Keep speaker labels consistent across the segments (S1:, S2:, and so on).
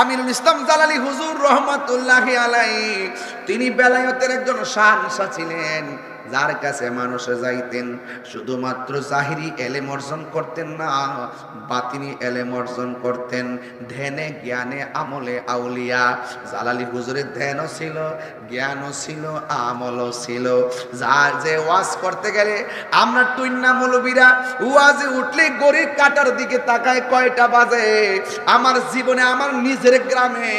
S1: আমিরুল ইসলাম জালালি হুজুর রহমাতুল্লাহ আলাই তিনি বেলায়তের একজন শাহনশা ছিলেন। যার কাছে মানুষে যাইতেন, শুধুমাত্র জাহিরি এলেম অর্জন করতেন না, বাতিনি এলেম অর্জন করতেন। ধ্যানে, জ্ঞানে, আমলে আউলিয়া। জালালি হুজুরের ধ্যানও ছিল, জ্ঞানও ছিল, আমলও ছিল। যার যে ওয়াজ করতে গেলে আমরা টুইন্না মৌলবীরা, ওয়াজে উঠলে গরিব কাটার দিকে তাকায় কয়টা বাজে? আমার জীবনে, আমার নিজের গ্রামে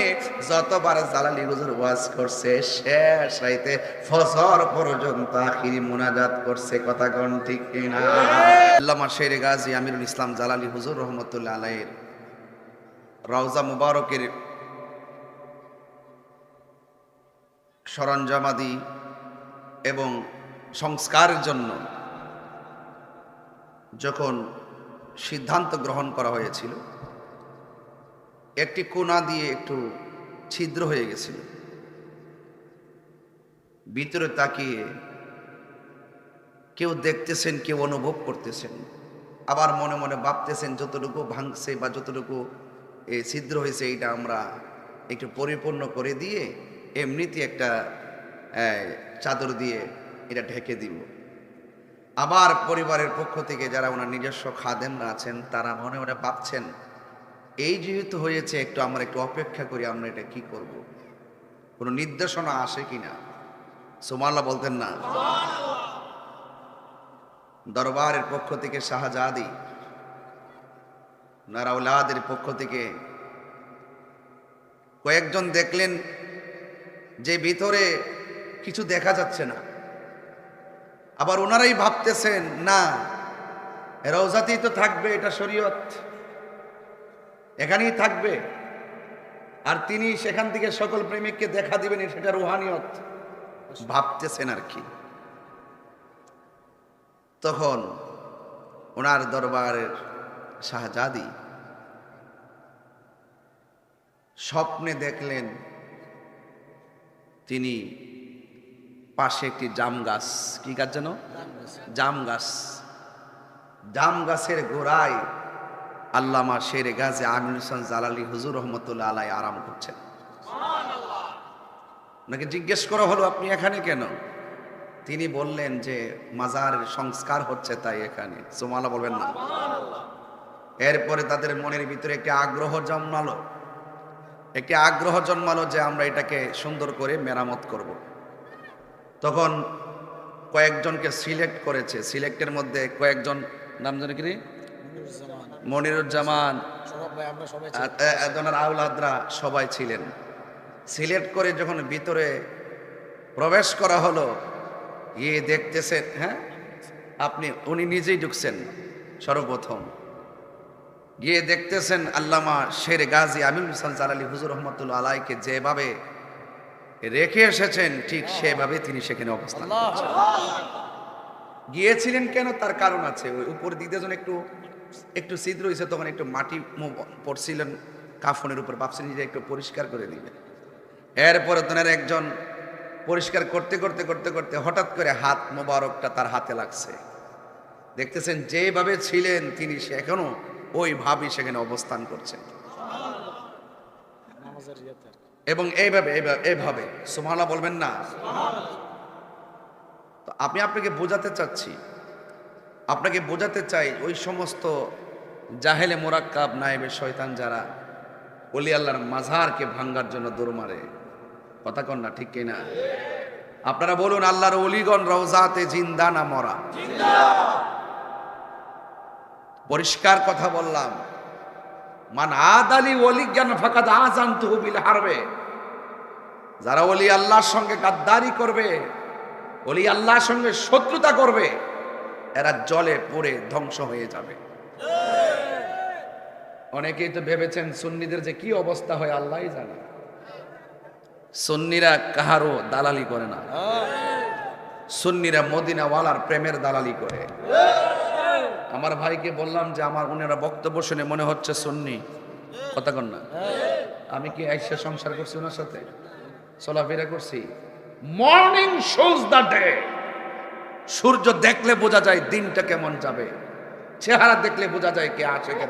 S1: যতবার জালালি হুজুর ওয়াজ করছে, শেষ রাইতে ফজর পর্যন্ত আখিরি মুনাজাত করছে, কথা কোন ঠিক কিনা? আল্লামা শেরে গাজী আমিরুল ইসলাম জালালি হুজুর রহমতুল্লাহ আলাইয়ের রওজা মুবারকের সরঞ্জামাদি এবং সংস্কারের জন্য যখন সিদ্ধান্ত গ্রহণ করা হয়েছিল, একটি কোনা দিয়ে একটু ছিদ্র হয়ে গেছিল। ভিতরে তাকিয়ে কেউ দেখতেছেন, কেউ অনুভব করতেছেন। আবার মনে মনে ভাবতেছেন, যতটুকু ভাঙছে বা যতটুকু, এ, ছিদ্র হয়েছে এইটা আমরা একটু পরিপূর্ণ করে দিয়ে এমনিতে একটা চাদর দিয়ে এটা ঢেকে দিব। আবার পরিবারের পক্ষ থেকে যারা ওনার নিজস্ব খাদেমরা আছেন, তারা মনে মনে ভাবছেন, এই যেহেতু হয়েছে, একটু আমরা একটু অপেক্ষা করি, আমরা এটা কি করব? কোনো নির্দেশনা আসে কিনা? সোমাল্লা বলতেন না? দরবারের পক্ষ থেকে শাহজাদি নারাউলাদের পক্ষ থেকে কয়েকজন দেখলেন যে ভিতরে কিছু দেখা যাচ্ছে না। আবার ওনারাই ভাবতেছেন, না, রওজাতেই তো থাকবে এটা শরীয়ত। এখানেই থাকবে। আর তিনি সেখান থেকে সকল প্রেমিককে দেখা দিবেন সেটা রুহানিয়ত। ভাবতেছেন আর কি। তখন ওনার দরবারের শাহজাদি স্বপ্নে দেখলেন তিনি পাশে একটি জাম গাছ। কি গাছ যেন? জাম গাছ। জাম গাছের গোড়ায় আল্লামা শেরে গাছে আমির হোসেন জালালি হুজুর রহমতুল্লাহ আলাই আরাম করছেন। ওনাকে জিজ্ঞেস করা হলো আপনি এখানে কেন? তিনি বললেন যে মাজারের সংস্কার হচ্ছে তাই এখানে। সোমালা বলবেন না। এরপরে তাদের মনের ভিতরে একটি আগ্রহ জন্মালো। একটি আগ্রহ জন্মালো যে আমরা এটাকে সুন্দর করে মেরামত করব। তখন কয়েকজনকে সিলেক্ট করেছে। সিলেক্টের মধ্যে কয়েকজন নাম জানে কি মনিরুজ্জামান। আউলাদরা সবাই ছিলেন। সিলেক্ট করে যখন ভিতরে প্রবেশ করা হলো গিয়ে দেখতেছেন হ্যাঁ? আপনি উনি নিজেই ঢুকছেন সর্বপ্রথম। গিয়ে দেখতেছেন আল্লামা শের গাজী আমির হোসেন জালালি হুজুর রহমতুল্লা আলাইকে যেভাবে রেখে এসেছেন ঠিক সেভাবে তিনি সেখানে অবস্থান গিয়েছিলেন কেন? তার কারণ আছে। ওই উপর দিকে যখন একটু একটু ছিদ্র হয়েছে তখন একটু মাটি পড়ছিলেন কাফনের উপর। ভাবছেন যে একটু পরিষ্কার করে দিবেন। এরপরে তোনার একজন পরিষ্কার করতে করতে করতে করতে হঠাৎ করে হাত মোবারকটা তার হাতে লাগছে। দেখতেছেন, যেভাবে ছিলেন তিনি সে এখনও ওইভাবেই সেখানে অবস্থান করছেন এবং এইভাবে এইভাবে সোমালা বলবেন না? তো আমি আপনাকে বোঝাতে চাচ্ছি, আপনাকে বোঝাতে চাই ওই সমস্ত জাহেলে মোরাক্কাব নায়েবে শয়তান যারা অলি আল্লাহর মাঝারকে ভাঙ্গার জন্য দৌড় মারে। কথা কন না, ঠিক কিনা? আপনারা বলুন, আল্লাহর অলিগণ রওজাতে জিন্দা না মরা? পরিষ্কার কথা বললাম। মান আদালি ওলি জ্ঞান ফাঁকাদ আজান তুহবিল হারবে। যারা অলি আল্লাহর সঙ্গে গাদ্দারি করবে অলি আল্লাহর সঙ্গে শত্রুতা করবে, এরা জলে পড়ে ধ্বংস হয়ে যাবে। অনেকেই তো ভেবেছেন সুন্নিদের যে কি অবস্থা হয়, আল্লাহই জানে। সুন্নিরা কাহারও দালালি করে না। সুন্নিরা মদিনাওয়ালার প্রেমের দালালি করে। আমার ভাইকে বললাম যে আমার উনারা বক্তব্য শুনে মনে হচ্ছে সুন্নি। কথা কন না। আমি কি আইসা সংসার করছি ওনার সাথে? চলাফেরা করছি। মর্নিং শোজ দ্য ডে সূর্য দেখলে বোঝা যায় দিনটা কেমন যাবে। চেহারা দেখলে বোঝা যায় কে আছে, কে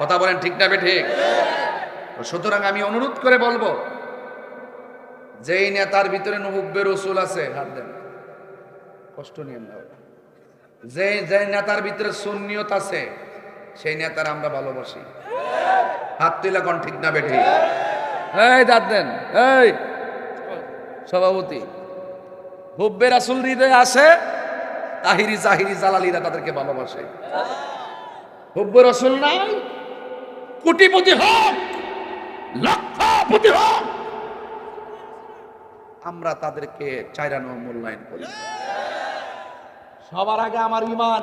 S1: কথা বলেন ঠিক না বে ঠিক? সুতরাং আমি অনুরোধ করে বলব, যেই নেতার ভিতরে নহুব্বে রসুল আছে, হাত দেন। কষ্ট নিয়ে না যে যে নেতার ভিতরে সুন্নিয়ত আছে, সেই নেতার আমরা ভালোবাসি। হাত তুলে কোন ঠিক না বেঠি? এই দাঁত দেন, এই। সভাপতি, হুব্বে রাসুল হৃদয়ে আসে তাহিরি জাহিরি জালালিরা তাদেরকে ভালোবাসে। হুব্বে রসুল নাই, কোটিপতি হোক লক্ষপতি হোক আমরা তাদেরকে চাইরানো মূল্যায়ন করি। সবার আগে আমার ইমান।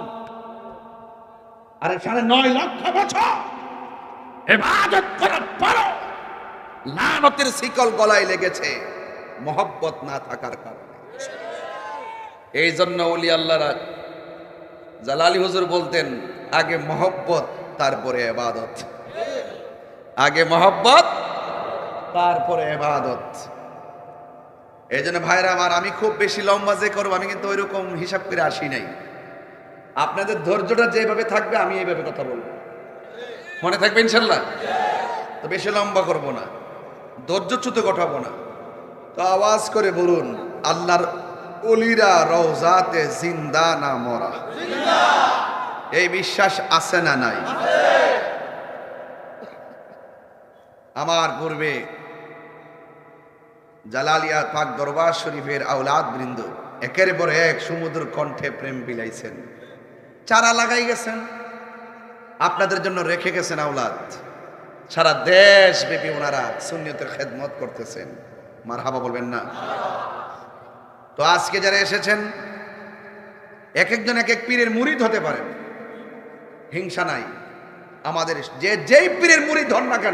S1: আরে সাড়ে নয় লক্ষ বছর এবাদত করার পরও লানতের শিকল গলায় লেগেছে মহব্বত না থাকার কারণে। এই জন্য অলি আল্লাহরা জালালি হুজুর বলতেন আগে মহব্বত তারপরে এবাদত। আগে মহব্বত, তারপরে এবাদত। এই জন্য ভাইরা আমার, আমি খুব বেশি লম্বা যে করব, আমি কিন্তু ওইরকম হিসাব করে আসি নাই। আপনাদের ধৈর্যটা যেভাবে থাকবে, আমি এইভাবে কথা বলব। মনে থাকবে ইনশাল্লাহ? তো বেশি লম্বা করব না। ধৈর্যচ্যুত ঘটাবো না। তো আওয়াজ করে বলুন, আল্লাহর অলিরা রওজাতে জিন্দা না মরা। এই বিশ্বাস আছে না নাই? আমার পূর্বে জালালিয়া পাক দরবার শরীফের আউলাদ বৃন্দ একের পর এক সমুদ্র কণ্ঠে প্রেম বিলাইছেন। চারা লাগাই গেছেন। আপনাদের জন্য রেখে গেছেন আউলাদ সারা দেশ ব্যাপী ওনারা সুন্নিয়তের খেদমত করতেছেন। মার হাবা বলবেন না। তো আজকে যারা এসেছেন, এক একজন এক এক পীরের মুরিদ হতে পারেন। হিংসা নাই। আমাদের যে যেই পীরের মুরিদ হন না কেন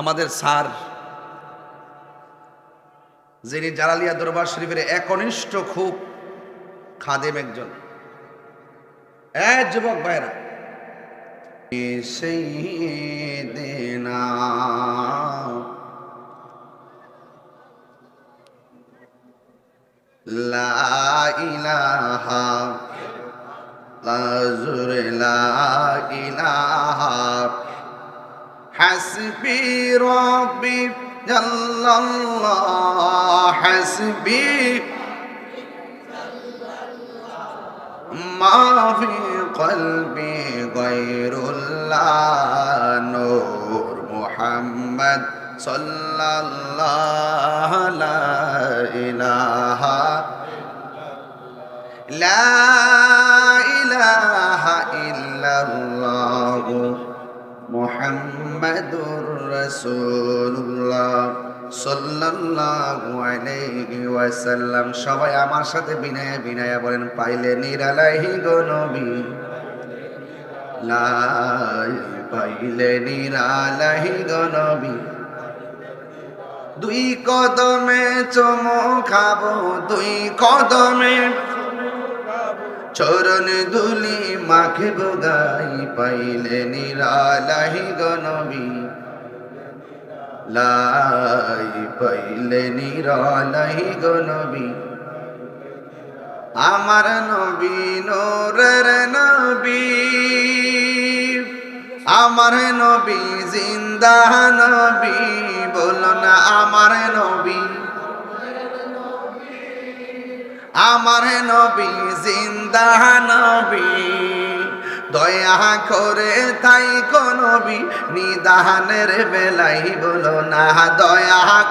S1: আমাদের স্যার, যিনি জালালিয়া দরবার শরীফের একনিষ্ঠ খুব খাদেম একজন। এক যুবক ভাইরা সেই দেনা লাহা লাজুর حسبي ربي جل الله حسبي. ما في قلبي غير الله نور محمد صلى الله لا إله. لا إله إلا الله. মোহাম্মদুর রসুল্লাহ সাল্লাল্লাহু আলাইহি ওয়াসাল্লাম সবাই আমার সাথে বিনয়ে বিনয়ে বলেন, পাইলে নিরালাহি গো নবী। লাই পাইলে নিরালাহি গো নবী। দুই কদমে চমো খাব, দুই কদমে চরণ দুলি মাখে গাই পাইলে নিরালাহি গনবী লাই পাইলে নিরালাহি গনবী আমার নবী নোরের নবী, আমার নবী জিন্দা নবী বলো না আমার নবী। আমার নবী, জিন্দা নবী। দয়া করে তাই নবী, নিদানের বেলাই বলো না, দয়া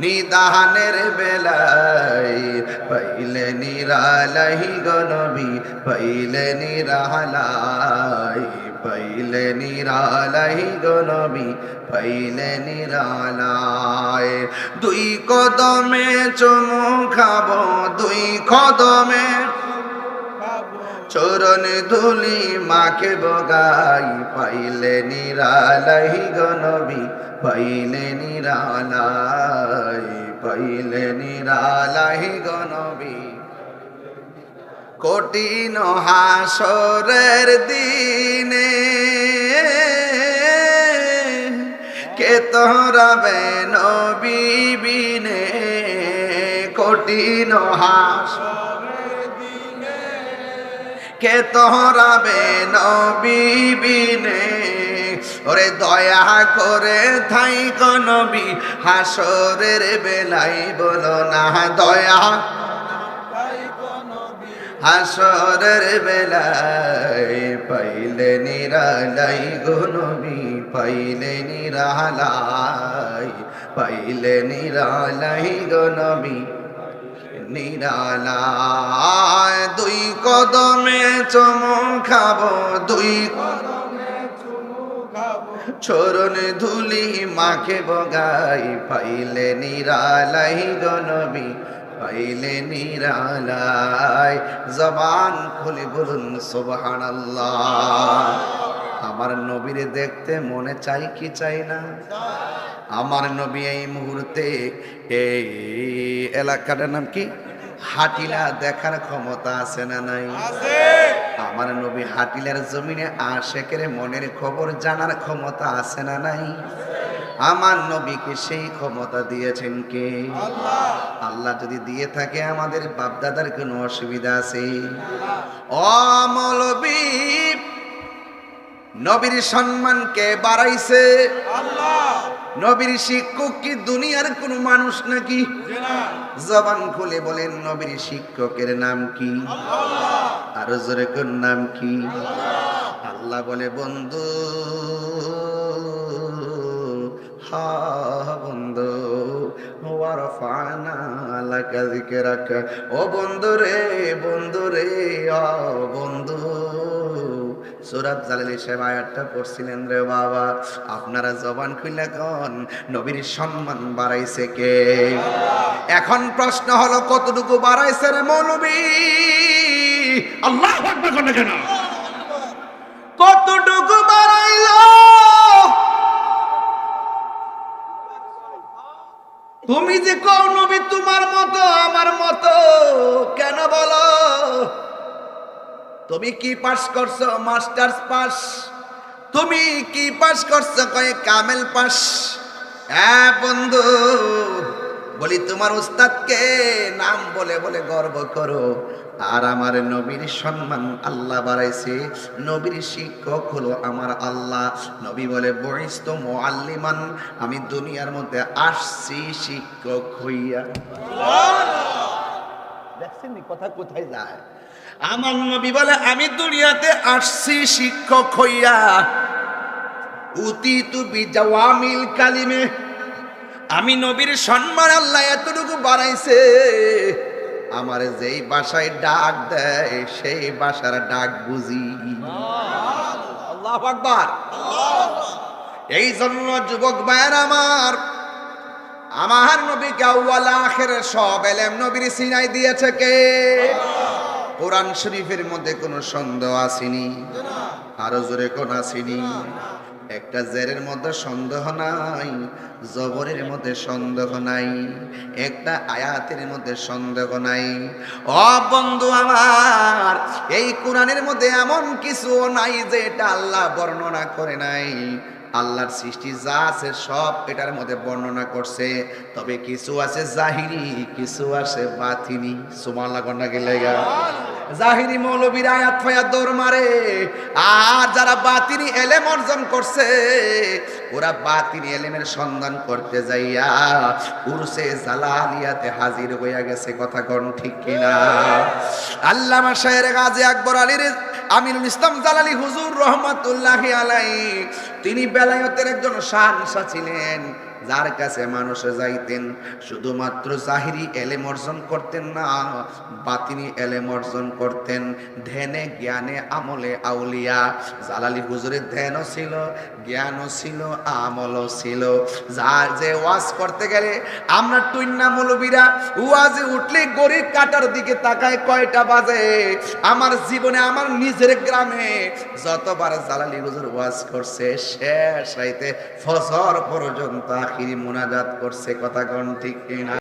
S1: নিদানের বেলাই পাইলে নিরালাই গনবী পাইলে নিরালাই। পাইলে নিরালাই গনবী পাইলে নিরালাই দুই কদমে চুমু খাব, দুই কদমে চরণ ধুলি মাকে বগাই পাইলে নিরালাই গনবি পাইলে নিরালাই পাইলে নিরালাই গনবি কঠিন হাসরের দিনে কে তোরাবে নবীবিনে কঠিন হাস কে তোরাবে নবীবিনে ওরে দয়া করে থাই নবী, হাসরের বেলাই বলো না, দয়া হাসরের বেলায় পাইলে নিরালাই গনবি পাইলে নিরালাই পাইলে নিরালাই গনবি নিরালায় দুই কদমে চমু খাব, দুই চরণ ধুলি মাকে বগাই, পাইলে নিরালাই গনবি পাইলে নিরালাই জবান খুলে বলুন সোবাহান আমার নবীরে দেখতে মনে চাই কি চাই না? আমার নবী এই মুহূর্তে এই এলাকাটার নাম কি? হাটিলা দেখার ক্ষমতা আছে না নাই? আমার নবী হাটিলার জমিনে আশেকের মনের খবর জানার ক্ষমতা আছে না নাই? আমার নবীকে সেই ক্ষমতা দিয়েছেন কে? আল্লাহ। যদি দিয়ে থাকে আমাদের বাপদাদার কোনো অসুবিধা আছে? অমলবী নবীর সম্মানকে বাড়াইছে? নবীর শিক্ষক কি দুনিয়ার কোন মানুষ নাকি? জবান খুলে বলেন নবীর শিক্ষকের নাম কি? আরও জোরে কোন নাম কি? আল্লাহ বলে বন্ধু হা বন্ধু ওয়ারফানা লাকা যিকরাক। ও বন্ধু রে বন্ধু রে ও বন্ধু। সুরাত জালালি সাহেব আয়াতটা পড়ছিলেন রে বাবা। আপনারা জবান খুলে কন, নবীর সম্মান বাড়াইছে কে? এখন প্রশ্ন হলো, কতটুকু বাড়াইছে রে মৌলবী? আল্লাহ কোন? তুমি যে কও নবী তোমার মতো, আমার মতো, কেন বলো? তুমি কি পাস করছ? Masters pass. তুমি কি পাস করছ? কয়ে কামেল পাস। হ্যাঁ বন্ধু। বলি, তোমার উস্তাদকে নাম বলে বলে গর্ব করো। আর আমার নবীর সম্মান আল্লাহ বাড়াইছে। নবীর শিক্ষক হলো আমার আল্লাহ। নবী বলে বরিস্ত মোয়াল্লিমান আমি দুনিয়ার মধ্যে আসছি শিক্ষক হইয়া। দেখছেন কথা কোথায় যায়? আমার নবী বলে, আমি দুনিয়াতে আসছি শিক্ষক হইয়া। উতি তু বিজাওয়ামিল কালিমে আমি নবীর সম্মান আল্লাহ এতটুকু বাড়াইছে। আমার যেই বাসায় ডাক দেয় সেই বাসার ডাক বুঝি। আকবার। এই জন্য যুবক ভাইয়ের আমার আমার নবীকে আউয়াল আখের সব এলেম নবীর সিনাই দিয়েছে কে? কোরআন শরীফের মধ্যে কোনো সন্দেহ আসেনি আরও জোরে কোন আসেনি। একটা জেরের মধ্যে সন্দেহ নাই, জবরের মধ্যে সন্দেহ নাই, একটা আয়াতের মধ্যে সন্দেহ নাই। ও বন্ধু আমার, এই কোরআনের মধ্যে এমন কিছু নাই যে এটা আল্লাহ বর্ণনা করে নাই। আল্লাহর সৃষ্টি যা আছে সব এটার মধ্যে বর্ণনা করছে, তবে কিছু আছে জাহিরি, কিছু আছে বাতিনি। সুমাল্লা কন্যা গেলে জাহিরি মৌলবীর আয়াত ফায়াত দৌড় মারে। আর যারা বাতিনি এলেম অর্জন করছে, ওরা বাতিনি এলেমের সন্ধান করতে যাইয়া উরসে জালালিয়াতে হাজির হইয়া গেছে। কথা কোন ঠিক কিনা? আল্লামা শাহের গাজী আকবর আলীর আমিনুল ইসলাম জালালি হুজুর রহমাতুল্লাহ আলাই তিনি বেলায়তের একজন শানসা ছিলেন। যার কাছে মানুষে যাইতেন, শুধুমাত্র জাহিরি এলেম অর্জন করতেন না, বাতিনি এলেম অর্জন করতেন। ধ্যানে, জ্ঞানে, আমলে আউলিয়া। জালালি হুজুরের ধ্যানও ছিল, জ্ঞানও ছিল, আমলও ছিল। যার যে ওয়াজ করতে গেলে আমরা টুইন্না মৌলবীরা, ওয়াজে উঠলে গরিব কাটার দিকে তাকায় কয়টা বাজে? আমার জীবনে, আমার নিজের গ্রামে যতবার জালালি হুজুর ওয়াজ করছে, শেষ রাইতে ফজর পর্যন্ত আখিরি মোনাজাত করছে কথা কন ঠিক কিনা?